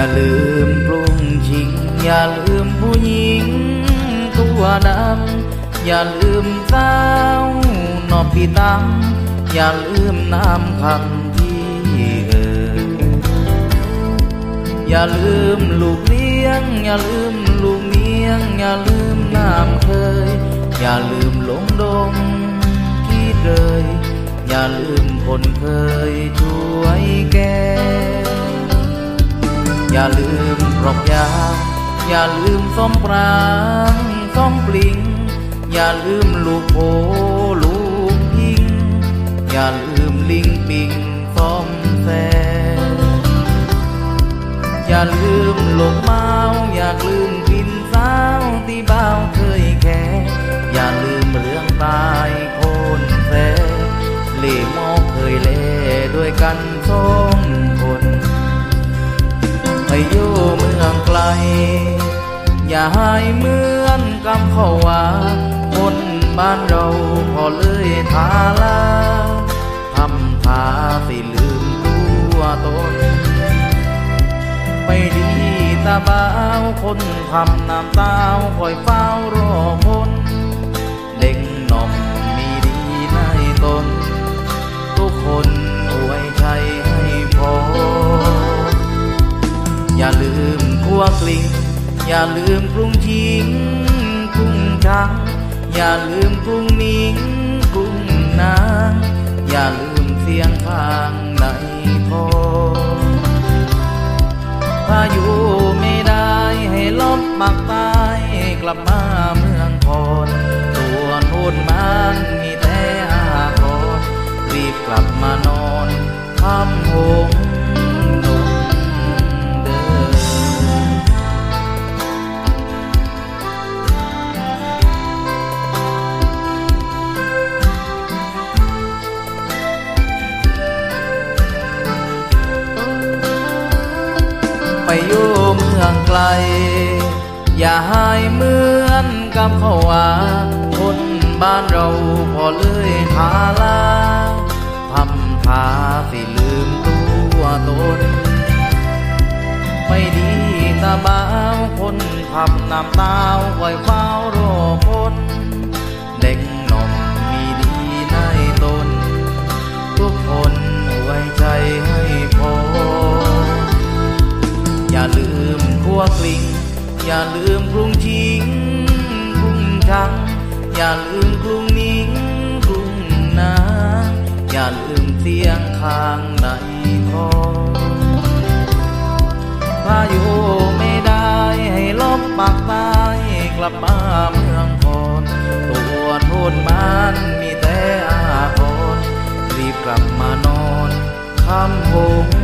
อย่าลืมกรุงชิง อย่าลืมผู้หญิงตัวดำอย่าลืมสานอปีตั้งอย่าลืมน้ำคำที่เอ่ยอย่าลืมลูกเลี้ยง อย่าลืมลูกเมียง อย่าลืมน้ำเคย อย่าลืมหลงดงคิดเลยอย่าลืมคนเคยช่วยแก อย่าลืมปรอกยา อย่าลืมส้มปรางส้มปลิง อย่าลืมลูกโพลูกยิง อย่าลืมลิงปิงส้มแซอย่าลืมหลงเมาอย่าลืมกินสาวที่บ้าเคยแค่อย่าลืมเรื่องตายคนแสเล่หมอกเคยเล่ด้วยกันสอ องไกลอย่าให้เหมือนกำเขาว่าคนบ้านเราพอเลยทาลาทำทาสิลืมตัวตนไม่ดีตาบ้าวคนทำน้ำตาวคอยเฝ้ารอคน ลิง อย่าลืมกรุงชิงกรุงช้างอย่าลืมกรุงมิงกรุงนางอย่าลืมเสียงข้างในทอถ้าอยู่ไม่ได้ให้ลบปากตายกลับมาเมืองคอนตัวนู่นมันมีแต่อาคอนรีบกลับมานอน ไปอยู่เมืองไกล อย่าหายเหมือนกับเขาว่าคนบ้านเราพอเลยทาลาทำทาสิลืมตัวตน ไม่ดีตาบ้าวคนทำน้ำตาวคอยเฝ้า อย่าลืมกรุงชิงกรุงชัง อย่าลืมกรุงนิ้งกรุงนาอย่าลืมเสียงข้างในคอถ้ายู่ไม่ได้ให้ลบปากตายกลับมาเมืองคอนตัวโทษมันมีแต่อาคอนรีบกลับมานอนคำหง